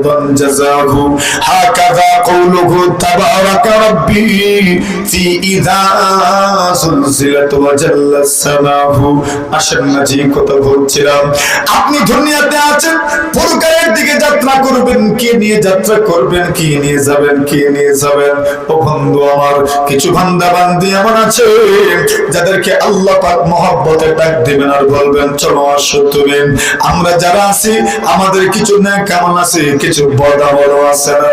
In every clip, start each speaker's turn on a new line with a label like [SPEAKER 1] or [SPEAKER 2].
[SPEAKER 1] أيضا جزاه هكذا قوله تبارك ربي في إذا زلزلت وجل السماء আসেন না যে কথা বলছিলাম আপনি দুনিয়াতে আছেন পরকালের দিকে যাত্রা করবেন কে নিয়ে যাত্রা করবেন কি নিয়ে যাবেন কে নিয়ে যাবেন ও বন্ধু আমার কিছু বান্দা বান্দি এমন আছে যাদেরকে আল্লাহ পাক মহব্বতে ডাক দিবেন আর বলবেন চলো আসো তুমি আমরা যারা আছি আমাদের কিছু না কেমন আছে কিছু বড় বড় আছে না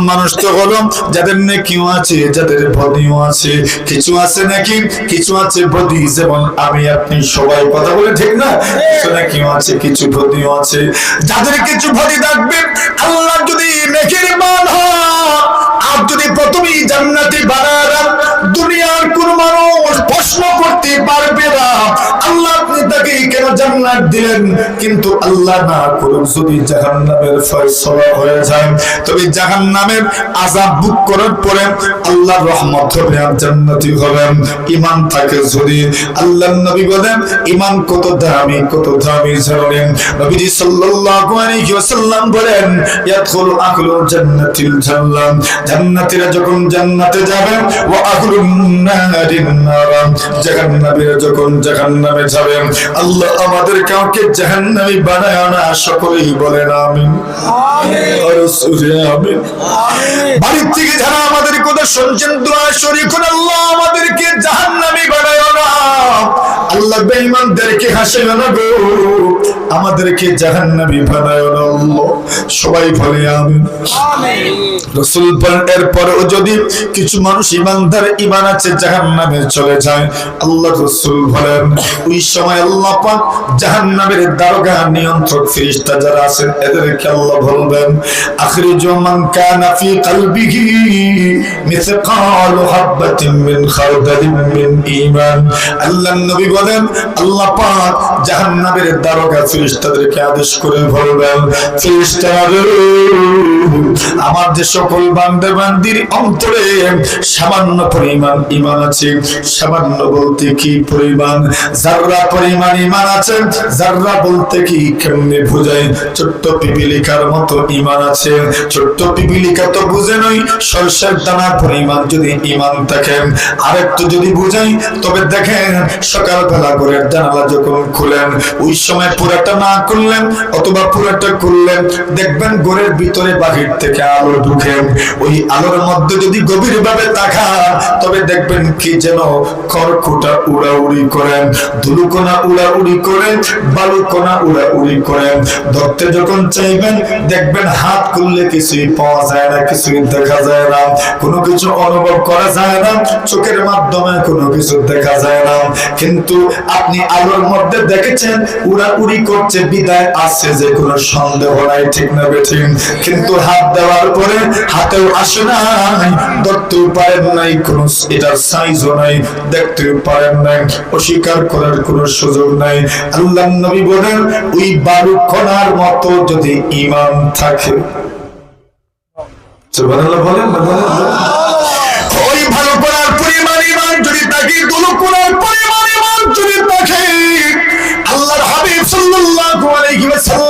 [SPEAKER 1] মানুষ তো হলো যাদের নেকিও আছে, যাদের বদিও আছে। কিছু আছে নাকি, কিছু আছে বদি যেমন আমি, আপনি সবাই কথা বলে ঠিক না? কিছু নেকিও আছে, কিছু বদিও আছে। যাদের কিছু বদি থাকবে। আল্লাহ যদি নেকির মান আর যদি প্রথমেই জান্নাতি বানারা দুনিয়ার কোন মানুষ প্রশ্ন করতে পারবে না। আল্লাহ তাকে কেন জান্নাত দিলেন? কিন্তু আল্লাহ না করুন, যদি জাহান্নামের ফয়সালা হয়ে যায়, তবে জাহান্নামের আযাব বুক করার পরে আল্লাহর রহমত হবে আর জান্নাতি হবেন। ঈমান থাকে যদি আল্লাহর নবী বলেন, ঈমান কত দামি কত দামি জানেন নবীজি সাল্লাল্লাহু আলাইহি ওয়াসাল্লাম বলেন, ইয়াদখুলু আহলুল জান্নাতিল জান্নাত জান্নাতীরা যখন জান্নাতে যাবে, ওয়া আহলুন নারিন নার জাহান্নামীরা যখন জাহান্নামে যাবে আল্লাহ আমাদের কাউকে জাহান্নামি বানায় না সকলেই বলেন আমিন। না আমি আমিন। বাড়ির থেকে যারা আমাদের কথা শুনছেন দোয়া শরীফ আল্লাহ আমাদেরকে জাহান্নামি বানায় না। আল্লাহ বেঈমানদেরকে হাসে না গো। আমাদেরকে জাহান্নামী বানায় না আল্লাহ। সবাই বলে আমিন। রসুল এরপরেও যদি কিছু মানুষ ইমানদার ইমান আছে জাহান্নামে চলে যায়। আল্লাহ রসুল বলেন ওই সময় আল্লাহ পাক জাহান্নামের দারোগা নিয়ন্ত্রক ফেরেশতা যারা আছেন এদেরকে আল্লাহ বলবেন আখরিজু মান কানা ফি কলবিহি মিসকালু হাববাতিন মিন খারদালিন মিন ঈমান। আল্লাহ নবী বলেন আল্লাহ পাক জাহান্নামের দ্বারকা ফেরেশতাদেরকে আদেশ করে বলবেন ফেরেশতারা আমার যে সকল বান্দা বান্দির অন্তরে সামান্য পরিমাণ ইমান আছে, সামান্য বলতে কি পরিমাণ? জাররা পরিমাণ ইমান আছে জাররা বলতে কি কেমনে বোঝায়? ছোট্ট পিপিলিকার মতো ইমান আছে, ছোট্ট পিপিলিকা তো বুঝে নই সরষের দানা পরিমাণ যদি ইমান থাকে। আর একটু যদি বুঝাই, তবে দেখেন সকালবেলা করে জানালা যখন খুলেন, ওই সময় পুরাটা না করলেন অথবা পুরাটা করলেন দেখবেন ঘরের ভিতরে বাহির থেকে আলো ঢুকে ওই আলোর মধ্যে যদি গভীর ভাবে তাকান, তবে দেখবেন কি যেন খড়কুটা উড়াউড়ি করেন ধুলুকোনা উড়াউড়ি করেন বালুকোনা উড়াউড়ি করেন। ধরতে যখন চাইবেন, দেখবেন হাত খুললে কিছুই পাওয়া যায় না, কিছুই দেখা যায় না। কোনো কিছু অনুভব করা যায় না, চোখের মাধ্যমে কোনো কিছু দেখা যায় না। কিন্তু আপনি আলোর মধ্যে দেখেছেন, উড়াউড়ি করছে, বিদায় আসছে, যে কোনো সন্দেহ নাই, ঠিক না বেঠিক। কিন্তু হাত দেওয়ার পরে হাতেও আসে নাই ধরতেও পারেন নাই, কোনো এটার সাইজও নাই, দেখতেও পারেন নাই, অস্বীকার করার কোনো সুযোগ নাই। আল্লাহ নবী বলেন, ওই বালু কণার মতো যদি ইমান থাকে, আল্লাহর হাবিব সাল্লাল্লাহু আলাইহি ওয়াসাল্লাম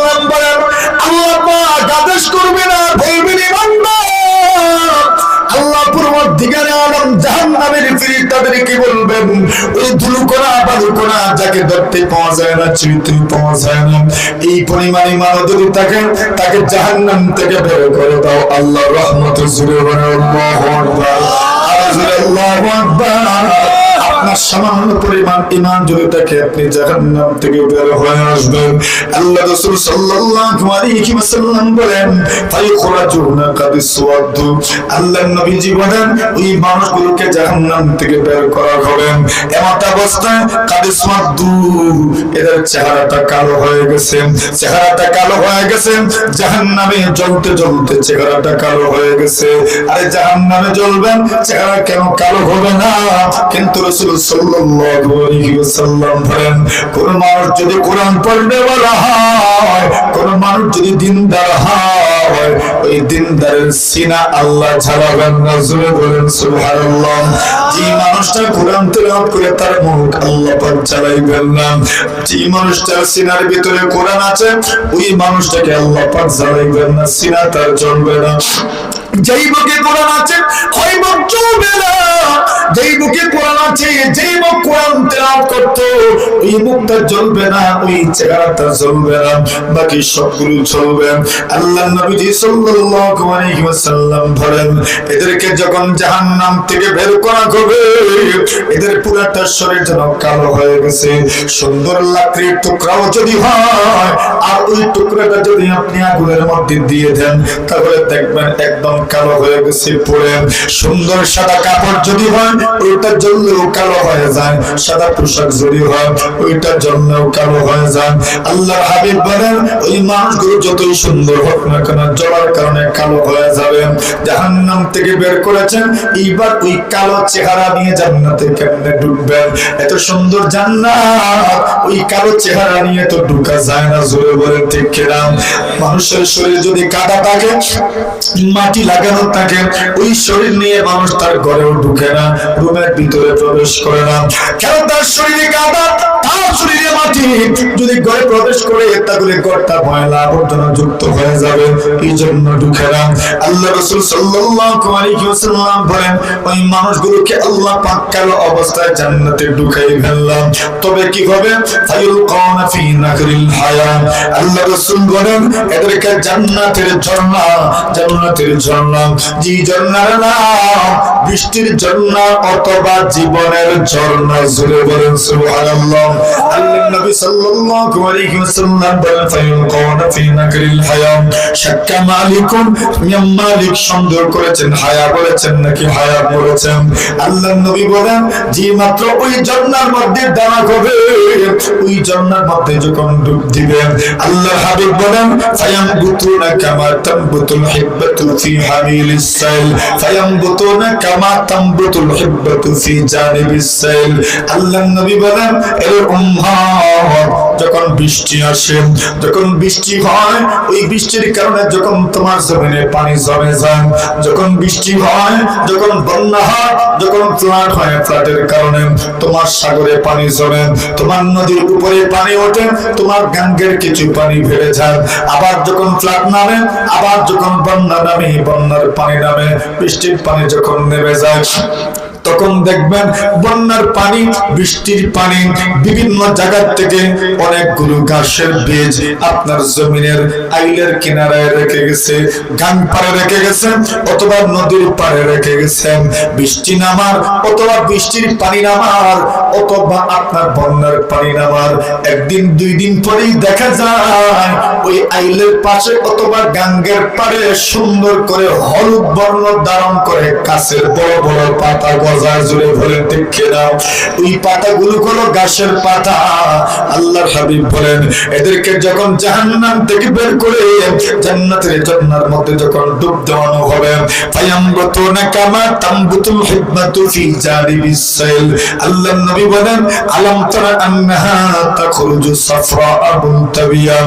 [SPEAKER 1] বলবেন ওই ধুলুকোনা বালুকোনা যাকে ধরতে পাওয়া যায় না, চিনতে পাওয়া যায় না। এই পরিমাণে মানব যদি থাকে তাকে জাহান্নাম থেকে বের করে দাও আল্লাহ রহমত জুড়ে আল্লাহু আকবার। আপনার সামান্য পরিমাণ ইমান যদি থাকে আপনি জাহান্নাম থেকে বের হয়ে আসবেন, আল্লাহ রাসূল সাল্লাল্লাহু আলাইহি ওয়াসাল্লাম বলেন ফায়খরাজুনা কাদ সুওয়াদু আল্লাহ নবীজি বলেন, ওই মানুষগুলোকে জাহান্নাম থেকে বের করা হবে। এমত অবস্থায় কাদ সুওয়াদু এদের চেহারাটা কালো হয়ে গেছে, চেহারাটা কালো হয়ে গেছে, জাহান্নামে জ্বলতে জ্বলতে চেহারাটা কালো হয়ে গেছে। আরে জাহান্নামে জ্বলবেন, চেহারা কেন কালো হবে না? কিন্তু রাসূল যে মানুষটা তার মুখ আল্লাহ পাক না। যে মানুষটার সিনার ভিতরে কোরআন আছে, ওই মানুষটাকে আল্লাহ পাক জ্বালাইবেন না, সিনা তার জ্বলবে না। যেই বুকে কোরআন আছে, ওই জ্বলবে যেই বুকে কোরআন আছে, যেই মুখ কোরআন তেলাওয়াত করতো, ওই জ্বলবে না, ওই চেহারাটা জ্বলবে না, বাকি সবগুলো আল্লাহ নবীজি সাল্লাল্লাহু আলাইহি ওয়াসাল্লাম বলেন, এদেরকে যখন জাহান্নাম থেকে বের করা হবে, এদের পুরাটা শরীর যেন কালো হয়ে গেছে। সুন্দর লাকড়ির টুকরাও যদি হয়, আর ওই টুকরাটা যদি আপনি আগুনের মধ্যে দিয়ে দেন, তাহলে দেখবেন একদম কালো হয়ে গেছে পড়ে সুন্দর সাদা কাপড় যদি হয় ওইটা জ্বললেও কালো হয়ে যায়। সাদা পোশাক যদি হয় ওইটা জ্বললেও কালো হয়ে যায়। আল্লাহ হাবিব বলেন, ওই মানুষগুলো যতই সুন্দর হোক না কেন জ্বলার কারণে কালো হয়ে যাবে। জাহান্নাম থেকে বের করেছেন, এইবার ওই কালো চেহারা নিয়ে জান্নাতে কেমনে ঢুকবেন এত সুন্দর জান্নাত, ওই কালো চেহারা নিয়ে তো ঢুকা যায় না, জোরে বলেন ঠিক কিনা? মানুষের শরীর যদি কাদা থাকে, মাটি লাগানো থাকে, ওই শরীর নিয়ে মানুষ তার ঘরেও ঢুকে না, রুমের ভিতরে প্রবেশ করে না। কেন তার শরীরে কাদা শরীরে মাটি। যদি প্রবেশ করে তাহলে ময়লা আবর্জনা যুক্ত হয়ে যাবে এই জন্য ঢুকে না আল্লাহ রসুল বলেন, ওই মানুষগুলোকে আল্লাহ অবস্থায় জান্নাতে ঢুকাই ফেললাম। তবে কি হবে? অথবা জীবনের ঝর্ণা জুড়ে বলেন আল্লাহ صلى الله عليه وسلم بل ফায়ুলকানা في নাহরিল الحياة شك করেছেন, হায়া বলেছেন নাকি হায়া বলেছেন? আল্লাহ নবী বলেন যে মাত্র ওই জন্নার মধ্যে দাঁড়া হবে ওই মধ্যে যখন ডুব দিবেন, আল্লাহ হাবিব বলেন কামা তামবুতুল হিব্বাতু ফি কামা তামবুতুল হিব্বাতু ফি নবী বলেন, এর যখন বৃষ্টি আসে, যখন বৃষ্টি হয়, ওই বৃষ্টির কারণে যখন তোমার জমিনে পানি জমে যায়, যখন বৃষ্টি হয়, যখন বন্যা হয়, যখন ফ্লাড হয়, ফ্লাডের কারণে তোমার সাগরে পানি জমে, তোমার নদীর উপরে পানি ওঠে, তোমার গাঙ্গের কিছু পানি ভেড়ে যায়। আবার যখন ফ্লাট নামে, আবার যখন বন্যা নামে, বন্যার পানি নামে, বৃষ্টির পানি যখন নেমে যায়। তখন দেখবেন বন্যার পানি, বৃষ্টির পানি বিভিন্ন জায়গা থেকে অনেকগুলো ঘাসের বীজ আপনার জমিনের আইলের কিনারায় রেখে গেছে গান পাড়ে রেখে গেছেন অথবা নদীর পাড়ে রেখে গেছেন বৃষ্টি নামার অথবা বৃষ্টির পানি নামার অথবা আপনার বন্যার পানি নামার একদিন, দুই দিন পরেই দেখা যায়, ওই আইলের পাশে অথবা গাঙ্গের পাড়ে সুন্দর করে হলুদ বর্ণ ধারণ করে কাছের বড় বড় পাতা গজার জুড়ে ভরে দেখে দাও ওই পাতাগুলো হলো গাছের পাতা। আল্লাহর হাবিব বলেন, এদেরকে যখন জাহান্নাম থেকে বের করে জান্নাতের জান্নার মধ্যে যখন ডুব দেওয়ানো হবে হিকমাতু ফি নবী বলেন তারা আন্নাহা তাখরুজু সাফরা মুনতাবিয়া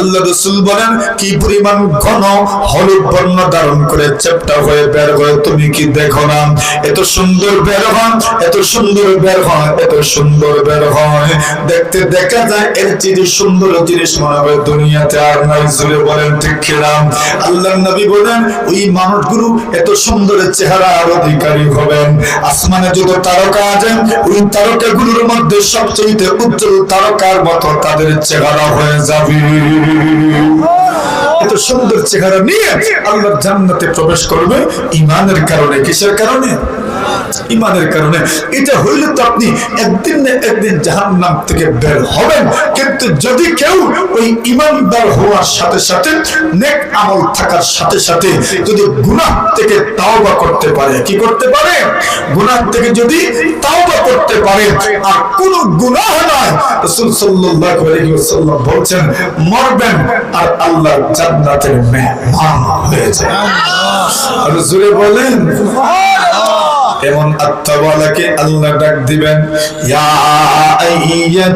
[SPEAKER 1] আল্লাহ রাসূল বলেন, কি পরিমাণ ঘন হলুদ বর্ণ ধারণ করে চেপটা হয়ে বের হয়ে তুমি কি দেখো না? এত সুন্দর বের হয়, এত সুন্দর বের হয়, এত সুন্দর বের হয়। দেখতে দেখা যায়, এর চেয়ে সুন্দর জিনিস মনে হয় দুনিয়াতে আর নাই জুড়ে বলেন ঠিক খেলাম আল্লাহ নবী বলেন, ওই মানুষগুলো এত সুন্দর চেহারার অধিকারী হবেন। আসমানে যত তারকা আছেন ওই তারকাগুলোর মধ্যে সবচেয়ে উজ্জ্বল তারকার মতো তাদের চেহারা হয়ে যাবে। এত সুন্দর চেহারা নিয়ে আল্লাহর জান্নাতে প্রবেশ করবে ইমানের কারণে, কিসের কারণে? ইমানের কারণে এটা হইলে তো আপনি একদিন না একদিন জাহান্নাম থেকে বের হবেন। কিন্তু যদি কেউ ওই ইমানদার হওয়ার সাথে সাথে নেক আমল থাকার সাথে সাথে যদি গুনাহ থেকে তাওবা করতে পারে কি করতে পারে? গুনাহ থেকে যদি তাওবা করতে পারে আর কোনো গুনাহ নয় রাসূল সাল্লাল্লাহু আলাইহি ওয়াসাল্লাম বলছেন মরবেন আর আল্লাহ জান্নাতের মেহমান হয়ে যায় আর জোরে বলেন। এমন আত্মাওয়ালাকে আল্লাহ ডাক দিবেন ইয়া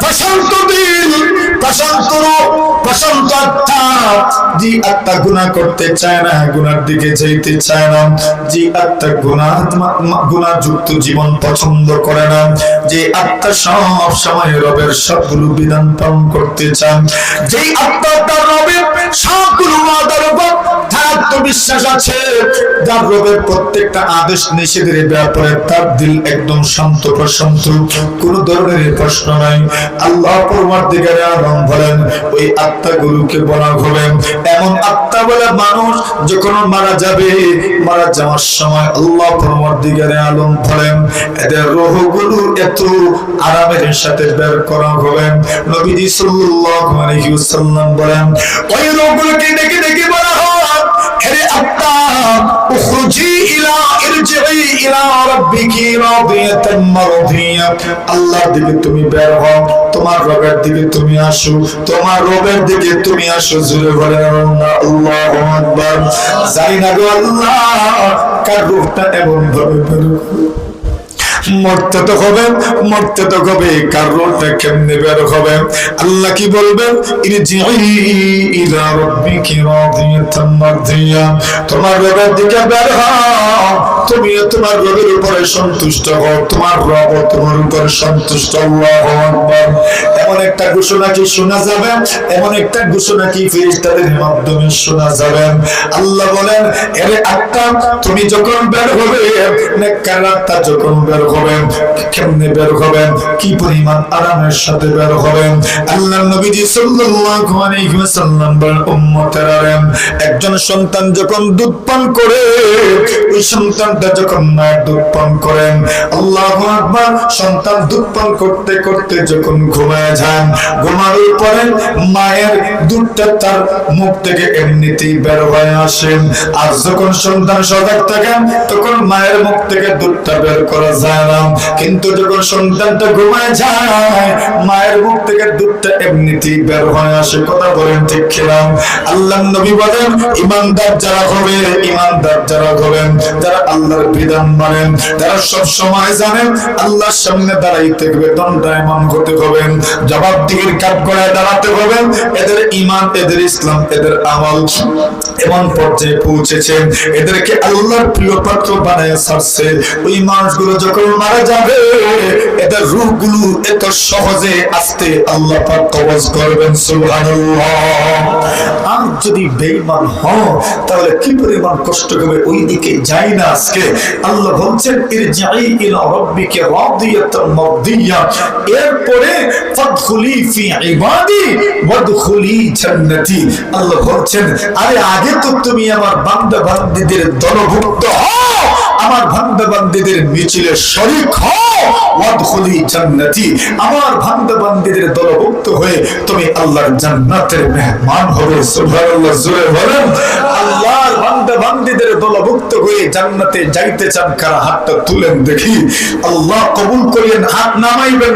[SPEAKER 1] প্রশান্ত দিল প্রশান্ত রূপ, প্রশান্ত আত্মা। যে আত্মা গুনাহ করতে চায় না, গুনার দিকে যাইতে চায় না। যে আত্মা যুক্ত জীবন পছন্দ করে না। যে আত্মা সব সময় রবের সবগুলো বিধান পালন করতে চান আত্মা তার রবের সবগুলো উপর আছে যার রবের প্রত্যেকটা আদেশ নিষেধের ব্যাপারে তার দিল একদম শান্ত প্রশান্ত। কোন ধরনের প্রশ্ন নাই। আল্লাহ পরমার দিকে আলম বলেন, ওই আত্মাগুলোকে বলা হবে। এমন আত্মা বলে মানুষ যখন মারা যাবে, মারা যাওয়ার সময় আল্লাহ পরমার দিকে আলম বলেন, এদের রোহগুলো এত আরামের সাথে বের করা হবে। নবীজি সাল্লাল্লাহু আলাইহি ওয়াসাল্লাম বলেন, ওই রোহগুলোকে ডেকে ডেকে বলা হয়, হে আত্মা, উখরুজি ইলা ইরজিই ইলা রাব্বিকি দিকে তুমি বের তোমার রবের দিকে তুমি আসো, তোমার রবের দিকে তুমি আসো, জুড়ে বলেন আল্লাহু আকবার জানি না গো আল্লাহ, কার রূপটা এমন ভাবে বের। মরতে তো হবে, মরতে তো হবে কার রোডটা কেমনে বের হবে? আল্লাহ কি বলবেন? সন্তুষ্ট এমন একটা ঘোষণা কি শোনা যাবে? এমন একটা ঘোষণা কি মাধ্যমে শোনা যাবে? আল্লাহ বলেন, এর আত্মা তুমি যখন বের হবে নেককার যখন বের হবেন? কেমনে বের হবেন? কি পরিমাণ আরামের সাথে বের হবেন? নবীজি সাল্লাল্লাহু আলাইহি ওয়াসাল্লাম বলেন, উম্মতেরা একজন সন্তান যখন দুধ পান করে, ওই সন্তানটা যখন মায়ের দুধ পান করেন, আল্লাহু আকবার, সন্তান দুধ পান করতে করতে যখন ঘুমায় যান, ঘুমানোর পরে মায়ের দুধটা তার মুখ থেকে এমনিতেই বের হয়ে আসেন আর যখন সন্তান সজাগ থাকেন, তখন মায়ের মুখ থেকে দুধটা বের করা যায়। না কিন্তু যখন সন্তানটা ঘুমায় যায়, মায়ের মুখ থেকে দুধটা এমনিতেই বের হয়ে আসে কথা বলেন ঠিক খেলাম আল্লাহ নবী বলেন, ইমানদার যারা হবে, ইমানদার যারা হবেন যারা আল্লাহর বিধান মানেন যারা সব সময় জানেন আল্লাহর সামনে দাঁড়াইতে হবে দণ্ডায়মান হতে হবেন জবাব দিকের কাপ গড়ায় দাঁড়াতে হবেন এদের ইমান, এদের ইসলাম, এদের আমল এমন পর্যায়ে পৌঁছেছে। এদেরকে আল্লাহর প্রিয় পাত্র বানায় ছাড়ছে। ওই মানুষগুলো যখন মারা যাবে। এদের রূহগুলো এত সহজে আসতে আল্লাহ পাক কবজ করবেন, সুবহানাল্লাহ। যদি বেঈমান হও, তাহলে কি পরিমাণ কষ্ট হবে ওই দিকে যাই না আজকে? আল্লাহ বলছেন ইরজাই ইলা রাব্বিকা এরপরে, ফাদখুলি ফি ইবাদি ওয়াদখুলি জান্নাতি। আল্লাহ বলছেন, আরে আগে তো তুমি আমার বান্দা বান্দীদের দলভুক্ত হও আমার বান্দা বান্দীদের মিছিলে শরিক হলি জান্নাতি। আমার বান্দা বান্দীদের দলভুক্ত হয়ে তুমি আল্লাহর জান্নাতের মেহমান হবে, সুবহানাল্লাহ, জোরে বলেন। আল্লাহর বান্দা দলভুক্ত হয়ে জান্নাতে যাইতে চান কারা? হাতটা তুলেন দেখি। আল্লাহ কবুল করিয়েন, হাত নামাইবেন